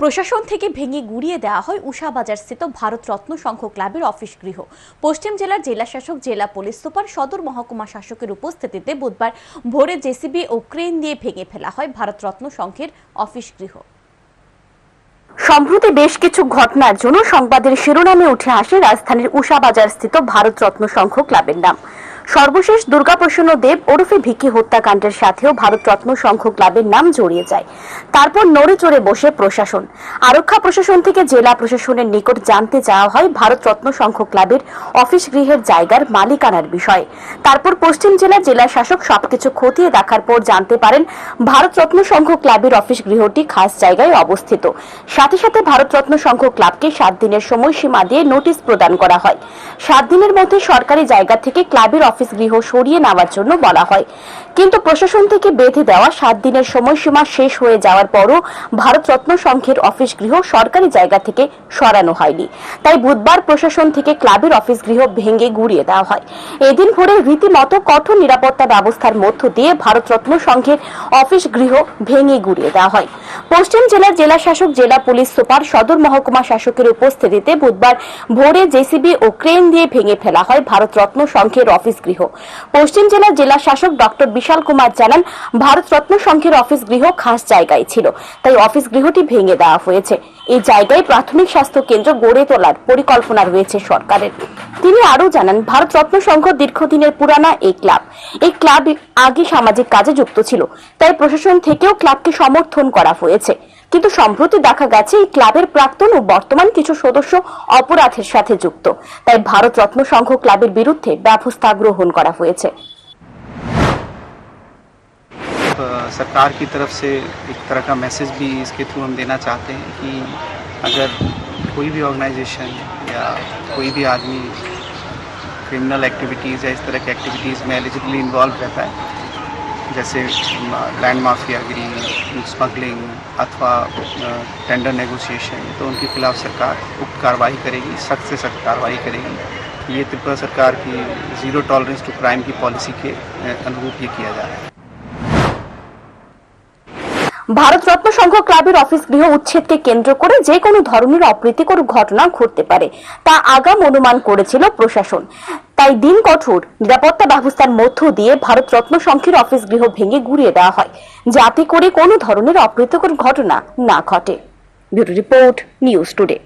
প্রশাসন থেকে ভেঙে গুড়িয়ে দেওয়া হয় উষাবাজার স্থিত ভারত রত্ন সংঘ ক্লাবের অফিস গৃহ। পশ্চিম জেলার জেলা শাসক জেলা পুলিশ সুপার, সদর মহকুমা শাসকের উপস্থিতিতে বুধবার ভোরে জেসিবি ও ক্রেন দিয়ে ভেঙে ফেলা হয় ভারত রত্ন সংঘের অফিস গৃহ। সম্প্রতি বেশ কিছু ঘটনার জন্য সংবাদের শিরোনামে উঠে আসে রাজধানীর উষাবাজার স্থিত ভারত রত্ন সংঘ ক্লাবের নাম। সর্বশেষ দুর্গাপ্রসন্ন দেব ওরফে ভিকি হত্যাকাণ্ডের সাথেও ভারত রত্ন সংঘ ক্লাবের নাম জড়িয়ে যায়। তারপর নড়ে চড়ে বসে প্রশাসন। আরক্ষা প্রশাসন থেকে জেলা প্রশাসনের নিকট জানতে চাওয়া হয় ভারত রত্ন সংঘ ক্লাবের অফিস গৃহের জায়গার মালিকানার বিষয়ে। তারপর পশ্চিম জেলার জেলা শাসক সবকিছু খতিয়ে দেখার পর জানতে পারেন, ভারত রত্ন সংঘ ক্লাবের অফিস গৃহটি খাস জায়গায় অবস্থিত। সাথে সাথে ভারত রত্ন সংঘ ক্লাবকে সাত দিনের সময়সীমা দিয়ে নোটিশ প্রদান করা হয়। সাত দিনের মধ্যে সরকারি জায়গা থেকে ক্লাবের অফিস গৃহ সরিয়ে নেওয়ার জন্য বলা হয়। কিন্তু প্রশাসন থেকে বেঁধে দেওয়া সাত দিনের সময়সীমা শেষ হয়ে যাওয়ার পরও ভারত রত্ন সংঘের অফিস গৃহ সরকারি জায়গা থেকে সরানো হয়নি। তাই বুধবার প্রশাসন থেকে ক্লাবের অফিস গৃহ ভেঙে গুড়িয়ে দেওয়া হয়। এদিন ভোরে রীতিমতো কঠোর নিরাপত্তা ব্যবস্থার মধ্য দিয়ে ভারত রত্ন সংঘের অফিস গৃহ ভেঙে গুড়িয়ে দেওয়া হয়। পশ্চিম জেলার জেলা শাসক জেলা পুলিশ সুপার, সদর মহকুমা শাসকের উপস্থিতিতে বুধবার ভোরে জেসিবি ও ক্রেন দিয়ে ভেঙে ফেলা হয় ভারত রত্ন সংঘের অফিস গৃহ। পশ্চিম জেলার জেলা শাসক ডক্টর বিশাল কুমার জানান, ভারত রত্ন সংঘের অফিস গৃহ খাস জায়গায় ছিল, তাই অফিস গৃহটি ভেঙে দেওয়া হয়েছে। এই জায়গায় প্রাথমিক স্বাস্থ্য কেন্দ্র গড়ে তোলার পরিকল্পনা রয়েছে সরকারের। তিনি আরও জানান ভারত রত্ন সংঘ দীর্ঘদিনের পুরানা এই ক্লাব এই ক্লাব আগে সামাজিক কাজে যুক্ত ছিল তাই প্রশাসন থেকেও ক্লাবকে সমর্থন করা হয়েছে কিন্তু সম্প্রতি দেখা গেছে এই ক্লাবের প্রাক্তন ও বর্তমান কিছু সদস্য অপরাধের সাথে যুক্ত তাই ভারত রত্ন সংঘ ক্লাবের বিরুদ্ধে ব্যবস্থা গ্রহণ করা হয়েছে अ, सरकार की तरफ से एक तरह का मैसेज भी इसके थ्रू हम देना चाहते हैं कि अगर कोई भी ऑर्गेनाइजेशन या कोई भी आदमी क्रिमिनल एक्टिविटीज़ या इस तरह की एक्टिविटीज़ में एलिजिबली इन्वॉल्व रहता है, जैसे लैंड माफिया माफियागिरी स्मगलिंग अथवा टेंडर नेगोशिएशन तो उनके खिलाफ सरकार उक्त कार्रवाई करेगी, सख्त से सख्त कार्रवाई करेगी। ये त्रिपुरा सरकार की ज़ीरो टॉलरेंस टू क्राइम की पॉलिसी के अनुरूप ये किया जा रहा है। ভারত রত্ন সংঘ ক্লাবের অফিস গৃহ উচ্ছেদকে কেন্দ্র করে যে কোনো ধরনের অপ্রীতিকর ঘটনা ঘটতে পারে, তা আগাম অনুমান করেছিল প্রশাসন। তাই দিন কঠোর নিরাপত্তা ব্যবস্থার মধ্য দিয়ে ভারত রত্ন সংঘের অফিস গৃহ ভেঙে গুড়িয়ে দেওয়া হয়, যাতে করে কোনো ধরনের অপ্রীতিকর ঘটনা না ঘটে। Bureau report news today.